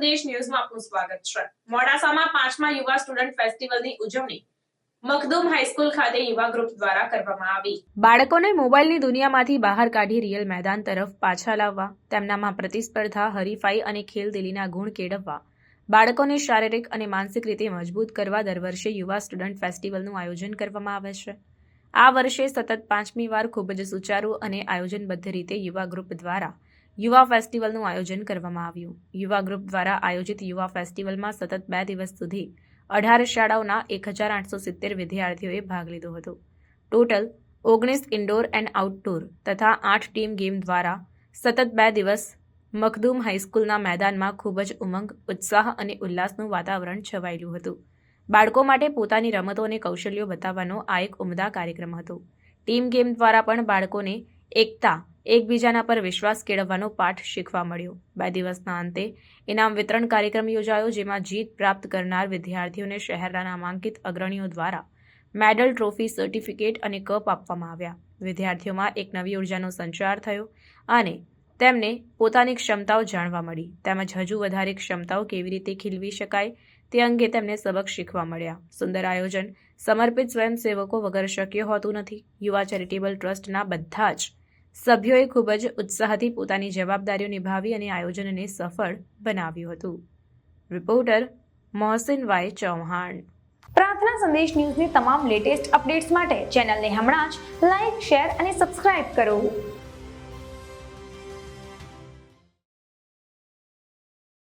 સંદેશ ન્યૂઝમાં આપનું સ્વાગત છે. મોડાસામાં પાંચમા યુવા સ્ટુડન્ટ ફેસ્ટિવલની ઉજવણી મખદુમ હાઈસ્કૂલ ખાતે યુવા ગ્રુપ દ્વારા કરવામાં આવી. બાળકોને મોબાઈલની દુનિયામાંથી બહાર કાઢી રિયલ મેદાન તરફ પાછા લાવવા, તેમનામાં પ્રતિસ્પર્ધા, હરીફાઈ અને ખેલદિલીના ગુણ કેળવવા, બાળકોને શારીરિક અને માનસિક રીતે મજબૂત કરવા દર વર્ષે યુવા સ્ટુડન્ટ ફેસ્ટિવલનું આયોજન કરવામાં આવે છે. આ વર્ષે સતત પાંચમી વાર ખૂબ જ સુચારુ અને આયોજનબદ્ધ રીતે યુવા ગ્રુપ દ્વારા યુવા ફેસ્ટિવલનું આયોજન કરવામાં આવ્યું. યુવા ગ્રુપ દ્વારા આયોજિત યુવા ફેસ્ટિવલમાં સતત બે દિવસ સુધી અઢાર શાળાઓના એક હજાર આઠસો સિત્તેર વિદ્યાર્થીઓએ ભાગ લીધો હતો. ટોટલ ઓગણીસ ઇન્ડોર એન્ડ આઉટડોર તથા આઠ ટીમ ગેમ દ્વારા સતત બે દિવસ મખદુમ હાઈસ્કૂલના મેદાનમાં ખૂબ જ ઉમંગ, ઉત્સાહ અને ઉલ્લાસનું વાતાવરણ છવાયેલું હતું. બાળકો માટે પોતાની રમતો અને કૌશલ્યો બતાવવાનો આ એક ઉમદા કાર્યક્રમ હતો. ટીમ ગેમ દ્વારા પણ બાળકોને એકતા એકબીજાના પર વિશ્વાસ કેળવવાનો પાઠ શીખવા મળ્યો. બે દિવસના અંતે ઇનામ વિતરણ કાર્યક્રમ યોજાયો, જેમાં જીત પ્રાપ્ત કરનાર વિદ્યાર્થીઓને શહેરના નામાંકિત અગ્રણીઓ દ્વારા મેડલ, ટ્રોફી, સર્ટિફિકેટ અને કપ આપવામાં આવ્યા. વિદ્યાર્થીઓમાં એક નવી ઉર્જાનો સંચાર થયો અને તેમને પોતાની ક્ષમતાઓ જાણવા મળી. તેમજ હજુ વધારે ક્ષમતાઓ કેવી રીતે ખીલવી શકાય તે અંગે તેમને સબક શીખવા મળ્યા. સુંદર આયોજન સમર્પિત સ્વયંસેવકો વગર શક્ય હોતું નથી. યુવા ચેરિટેબલ ટ્રસ્ટના બધા જ સભ્યોએ ખૂબ જ ઉત્સાહથી પોતાની જવાબદારીઓ નિભાવી અને આયોજનને સફળ બનાવ્યું હતું. Reporter Mohsin Y Chauhan. પ્રાર્થના સંદેશ ન્યૂઝની તમામ લેટેસ્ટ અપડેટ્સ માટે ચેનલને હમણાં જ લાઇક શેર અને સબસ્ક્રાઇબ કરો.